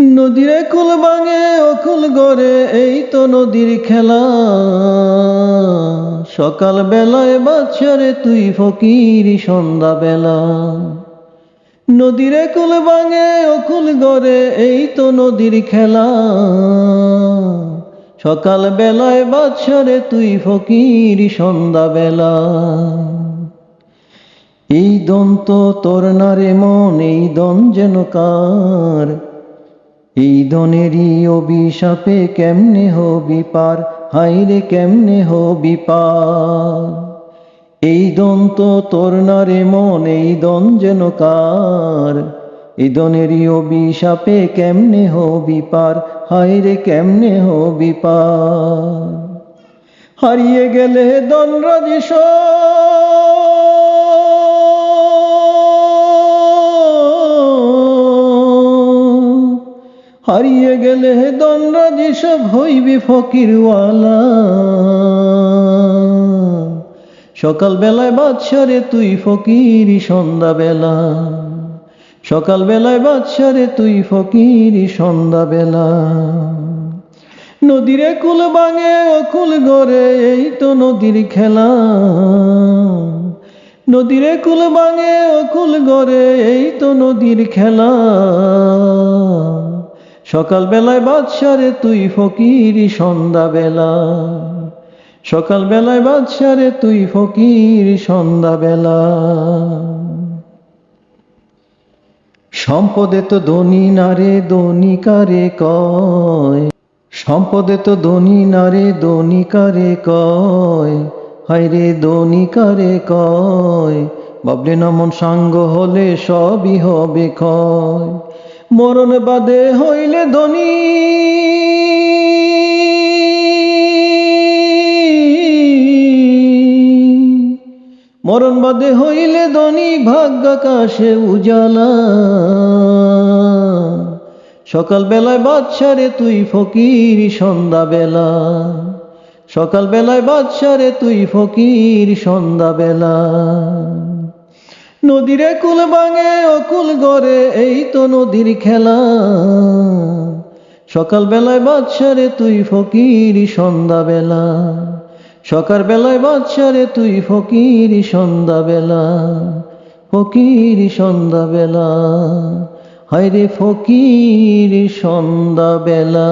নদীরে কুল বাঙে অকুল গড়ে, এই তো নদীর খেলা। সকাল বেলায় বাচ্চারে তুই ফকির সন্ধ্যা বেলা নদীরে কুল বাঙে অকুল গড়ে, এই তো নদীর খেলা। সকাল বেলায় বাচ্চারে তুই ফকির সন্ধ্যা বেলা এই দন্ত তোর নারে মন, এই দন যেন কার? এই দনেরই অভিশাপে কেমনে হবি পার? হাইরে কেমনে হবি পার? এই দন্ত তোর নারে মন, এই দন যেন কার? এই দনেরই অভিশাপে কেমনে হবি পার? হাইরে কেমনে হবি পার? হারিয়ে গেলে দন রাজেশ হারিয়ে গেলে দণ্ড যেসব হইবি ফকিরওয়ালা। সকাল বেলায় বাদশারে তুই ফকিরি সন্ধ্যা বেলা সকাল বেলায় বাদশারে তুই ফকিরি সন্ধ্যা বেলা নদীরে কুল বাঙে অকুল গড়ে, এই তো নদীর খেলা। নদীরে কুল বাঙে অকুল গড়ে, এই তো নদীর খেলা। সকাল বেলায় বাদশারে তুই ফকিরি সন্ধ্যা বেলা সকাল বেলায় বাদশারে তুই ফকির সন্ধ্যা বেলা সম্পদে তো ধনী নারে ধনী কারে কয়? সম্পদে তো ধনী নারে ধনী কারে কয়? হাইরে ধনী কারে কয়? বাবলে নমন সাঙ্গ হলে সবই হবে ক্ষয়। মরণ বাদে হইলে ধনী। মরণ বাদে হইলে ধনী, ভাগ্য আকাশে উজালা। সকাল বেলায় বাদশারে তুই ফকির সন্ধ্যা বেলা সকাল বেলায় বাদশারে তুই ফকির সন্ধ্যা বেলা নদীরে কুল বাঙে অকুল গড়ে, এই তো নদীর খেলা। সকাল বেলায় বাদশারে তুই ফকির সন্ধ্যা বেলা সকাল বেলায় বাদশারে তুই ফকির সন্ধ্যা বেলা ফকির সন্ধ্যা বেলা হায়রে ফকির সন্ধ্যা বেলা